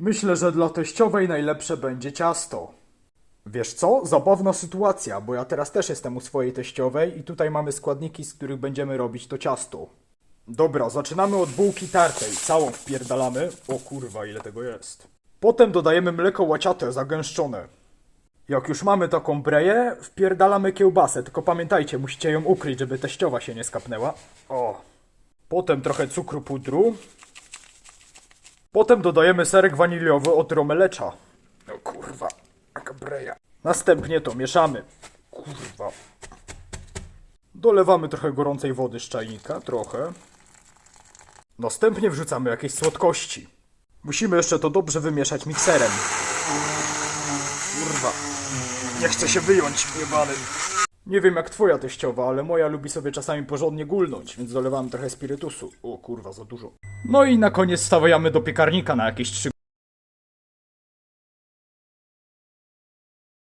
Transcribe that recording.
Myślę, że dla teściowej najlepsze będzie ciasto. Wiesz co? Zabawna sytuacja, bo ja teraz też jestem u swojej teściowej i tutaj mamy składniki, z których będziemy robić to ciasto. Dobra, zaczynamy od bułki tartej. Całą wpierdalamy. O kurwa, ile tego jest. Potem dodajemy mleko łaciate, zagęszczone. Jak już mamy taką breję, wpierdalamy kiełbasę, tylko pamiętajcie, musicie ją ukryć, żeby teściowa się nie skapnęła. O. Potem trochę cukru pudru. Potem dodajemy serek waniliowy od romelecza. No kurwa, jaka breja. Następnie to mieszamy. Kurwa. Dolewamy trochę gorącej wody z czajnika, trochę. Następnie wrzucamy jakieś słodkości. Musimy jeszcze to dobrze wymieszać mikserem. Kurwa. Nie chce się wyjąć, jebany. Nie wiem jak twoja teściowa, ale moja lubi sobie czasami porządnie gulnąć, więc dolewam trochę spirytusu. O kurwa, za dużo. No i na koniec stawiamy do piekarnika na jakieś 3